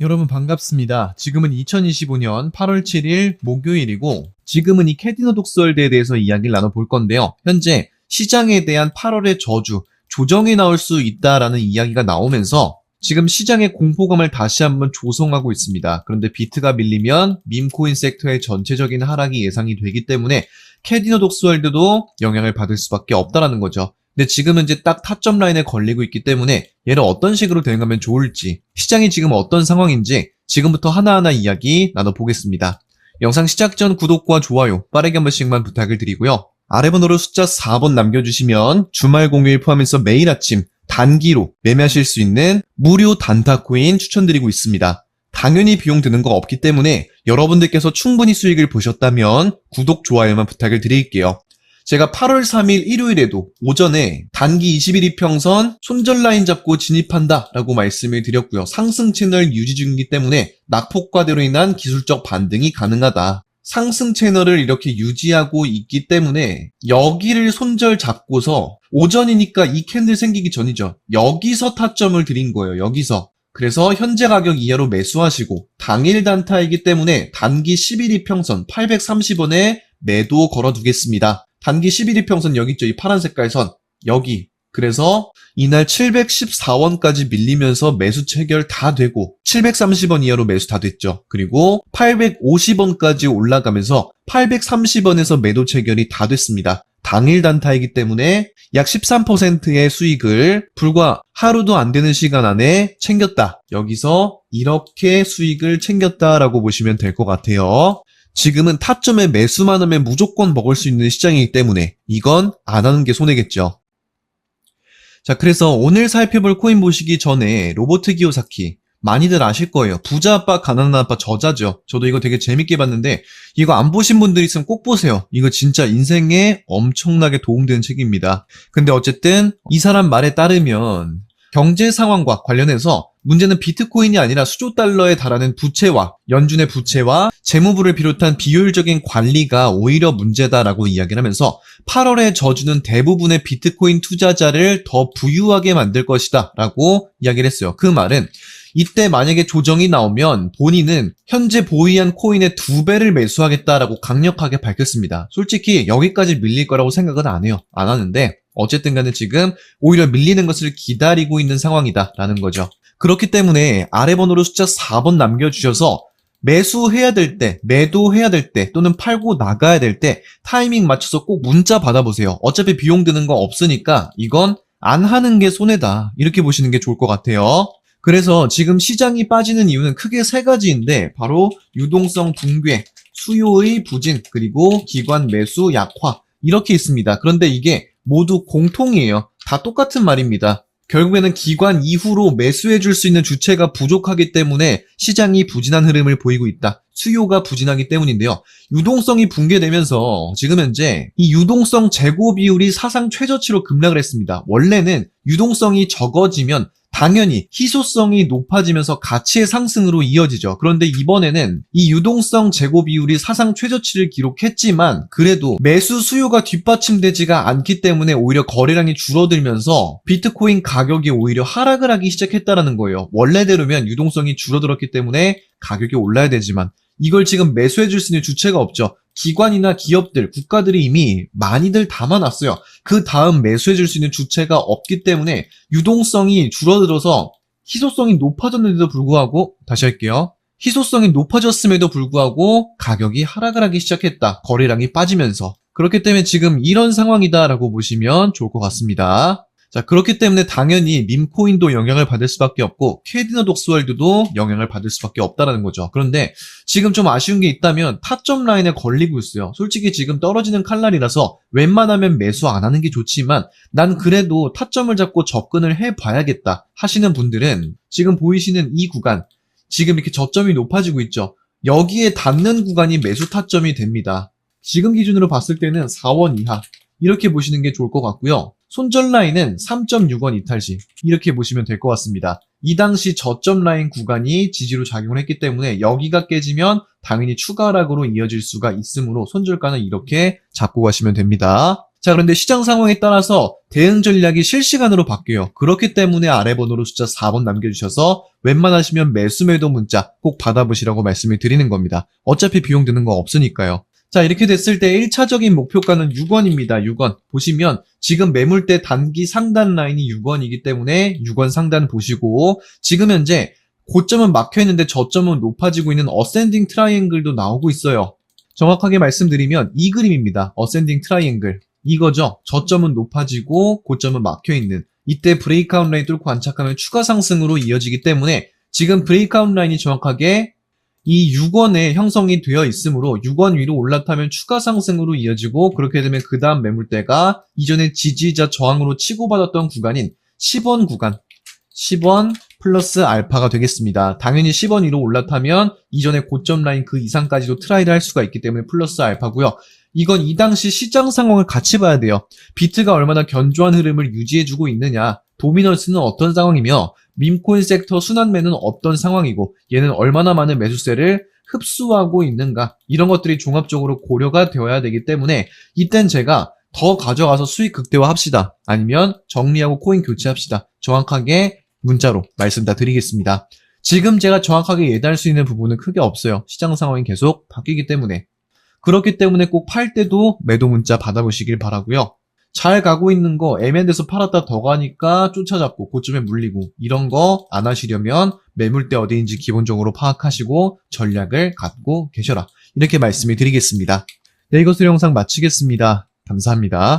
여러분 반갑습니다. 지금은 2025년 8월 7일 목요일이고 지금은 이 캐디너 독서월드에 대해서 이야기를 나눠볼 건데요. 현재 시장에 대한 8월의 저주, 조정이 나올 수 있다라는 이야기가 나오면서 지금 시장의 공포감을 다시 한번 조성하고 있습니다. 그런데 비트가 밀리면 밈코인 섹터의 전체적인 하락이 예상이 되기 때문에 캐디너 독서월드도 영향을 받을 수밖에 없다라는 거죠. 근데 지금은 이제 딱 타점 라인에 걸리고 있기 때문에 얘를 어떤 식으로 대응하면 좋을지, 시장이 지금 어떤 상황인지 지금부터 하나하나 이야기 나눠보겠습니다. 영상 시작 전 구독과 좋아요 빠르게 한 번씩만 부탁을 드리고요. 아래 번호로 숫자 4번 남겨주시면 주말 공휴일 포함해서 매일 아침 단기로 매매하실 수 있는 무료 단타 코인 추천드리고 있습니다. 당연히 비용 드는 거 없기 때문에 여러분들께서 충분히 수익을 보셨다면 구독, 좋아요만 부탁을 드릴게요. 제가 8월 3일 일요일에도 오전에 단기 21 이평선 손절 라인 잡고 진입한다 라고 말씀을 드렸고요. 상승 채널 유지 중이기 때문에 낙폭과대로 인한 기술적 반등이 가능하다. 상승 채널을 이렇게 유지하고 있기 때문에 여기를 손절 잡고서 오전이니까 이 캔들 생기기 전이죠. 여기서 타점을 드린 거예요. 여기서. 그래서 현재 가격 이하로 매수하시고 당일 단타이기 때문에 단기 11이 평선 830원에 매도 걸어두겠습니다. 단기 11이 평선 여기 있죠. 이 파란 색깔 선. 여기. 그래서 이날 714원까지 밀리면서 매수 체결 다 되고 730원 이하로 매수 다 됐죠. 그리고 850원까지 올라가면서 830원에서 매도 체결이 다 됐습니다. 당일 단타이기 때문에 약 13%의 수익을 불과 하루도 안 되는 시간 안에 챙겼다. 여기서 이렇게 수익을 챙겼다라고 보시면 될 것 같아요. 지금은 타점에 매수만 하면 무조건 먹을 수 있는 시장이기 때문에 이건 안 하는 게 손해겠죠. 자, 그래서 오늘 살펴볼 코인 보시기 전에 로버트 기요사키 많이들 아실 거예요. 부자 아빠, 가난한 아빠 저자죠. 저도 이거 되게 재밌게 봤는데 이거 안 보신 분들 있으면 꼭 보세요. 이거 진짜 인생에 엄청나게 도움되는 책입니다. 근데 어쨌든 이 사람 말에 따르면 경제 상황과 관련해서 문제는 비트코인이 아니라 수조 달러에 달하는 부채와 연준의 부채와 재무부를 비롯한 비효율적인 관리가 오히려 문제다라고 이야기를 하면서 8월의 저주는 대부분의 비트코인 투자자를 더 부유하게 만들 것이다 라고 이야기를 했어요. 그 말은 이때 만약에 조정이 나오면 본인은 현재 보유한 코인의 두 배를 매수하겠다라고 강력하게 밝혔습니다. 솔직히 여기까지 밀릴 거라고 생각은 안 해요. 안 하는데 어쨌든 간에 지금 오히려 밀리는 것을 기다리고 있는 상황이다라는 거죠. 그렇기 때문에 아래 번호로 숫자 4번 남겨주셔서 매수해야 될 때, 매도해야 될 때, 또는 팔고 나가야 될 때 타이밍 맞춰서 꼭 문자 받아보세요. 어차피 비용 드는 거 없으니까 이건 안 하는 게 손해다. 이렇게 보시는 게 좋을 것 같아요. 그래서 지금 시장이 빠지는 이유는 크게 세 가지인데 바로 유동성 붕괴, 수요의 부진, 그리고 기관 매수 약화 이렇게 있습니다. 그런데 이게 모두 공통이에요. 다 똑같은 말입니다. 결국에는 기관 이후로 매수해 줄 수 있는 주체가 부족하기 때문에 시장이 부진한 흐름을 보이고 있다. 수요가 부진하기 때문인데요. 유동성이 붕괴되면서 지금 현재 이 유동성 재고 비율이 사상 최저치로 급락을 했습니다. 원래는 유동성이 적어지면 당연히 희소성이 높아지면서 가치의 상승으로 이어지죠. 그런데 이번에는 이 유동성 재고 비율이 사상 최저치를 기록했지만 그래도 매수 수요가 뒷받침되지가 않기 때문에 오히려 거래량이 줄어들면서 비트코인 가격이 오히려 하락을 하기 시작했다라는 거예요. 원래대로면 유동성이 줄어들었기 때문에 가격이 올라야 되지만 이걸 지금 매수해 줄 수 있는 주체가 없죠. 기관이나 기업들, 국가들이 이미 많이들 담아놨어요. 그 다음 매수해 줄 수 있는 주체가 없기 때문에 유동성이 줄어들어서 희소성이 높아졌는데도 불구하고 다시 할게요. 희소성이 높아졌음에도 불구하고 가격이 하락을 하기 시작했다. 거래량이 빠지면서. 그렇기 때문에 지금 이런 상황이다라고 보시면 좋을 것 같습니다. 자, 그렇기 때문에 당연히 밈코인도 영향을 받을 수밖에 없고, 캐디너 독스월드도 영향을 받을 수밖에 없다라는 거죠. 그런데 지금 좀 아쉬운 게 있다면 타점 라인에 걸리고 있어요. 솔직히 지금 떨어지는 칼날이라서 웬만하면 매수 안 하는 게 좋지만 난 그래도 타점을 잡고 접근을 해 봐야겠다 하시는 분들은 지금 보이시는 이 구간, 지금 이렇게 저점이 높아지고 있죠. 여기에 닿는 구간이 매수 타점이 됩니다. 지금 기준으로 봤을 때는 4원 이하. 이렇게 보시는 게 좋을 것 같고요. 손절 라인은 3.6원 이탈 시 이렇게 보시면 될 것 같습니다. 이 당시 저점 라인 구간이 지지로 작용을 했기 때문에 여기가 깨지면 당연히 추가 하락으로 이어질 수가 있으므로 손절가는 이렇게 잡고 가시면 됩니다. 자, 그런데 시장 상황에 따라서 대응 전략이 실시간으로 바뀌어요. 그렇기 때문에 아래 번호로 숫자 4번 남겨주셔서 웬만하시면 매수 매도 문자 꼭 받아보시라고 말씀을 드리는 겁니다. 어차피 비용 드는 거 없으니까요. 자, 이렇게 됐을 때 1차적인 목표가는 6원입니다. 6원. 보시면 지금 매물대 단기 상단 라인이 6원이기 때문에 6원 상단 보시고 지금 현재 고점은 막혀 있는데 저점은 높아지고 있는 어센딩 트라이앵글도 나오고 있어요. 정확하게 말씀드리면 이 그림입니다. 어센딩 트라이앵글. 이거죠. 저점은 높아지고 고점은 막혀 있는. 이때 브레이크아웃 라인 뚫고 안착하면 추가 상승으로 이어지기 때문에 지금 브레이크아웃 라인이 정확하게 이 6원에 형성이 되어 있으므로 6원 위로 올라타면 추가 상승으로 이어지고 그렇게 되면 그 다음 매물대가 이전에 지지자 저항으로 치고받았던 구간인 10원 구간 10원 플러스 알파가 되겠습니다. 당연히 10원 위로 올라타면 이전에 고점 라인 그 이상까지도 트라이를 할 수가 있기 때문에 플러스 알파고요. 이건 이 당시 시장 상황을 같이 봐야 돼요. 비트가 얼마나 견조한 흐름을 유지해주고 있느냐, 도미넌스는 어떤 상황이며 밈코인 섹터 순환매는 어떤 상황이고 얘는 얼마나 많은 매수세를 흡수하고 있는가 이런 것들이 종합적으로 고려가 되어야 되기 때문에 이땐 제가 더 가져가서 수익 극대화 합시다. 아니면 정리하고 코인 교체합시다. 정확하게 문자로 말씀 다 드리겠습니다. 지금 제가 정확하게 예단할 수 있는 부분은 크게 없어요. 시장 상황이 계속 바뀌기 때문에. 그렇기 때문에 꼭 팔 때도 매도 문자 받아보시길 바라고요. 잘 가고 있는 거 애매한 데서 팔았다 더 가니까 쫓아잡고 고점에 물리고 이런 거 안 하시려면 매물대 어디인지 기본적으로 파악하시고 전략을 갖고 계셔라. 이렇게 말씀을 드리겠습니다. 네, 이것으로 영상 마치겠습니다. 감사합니다.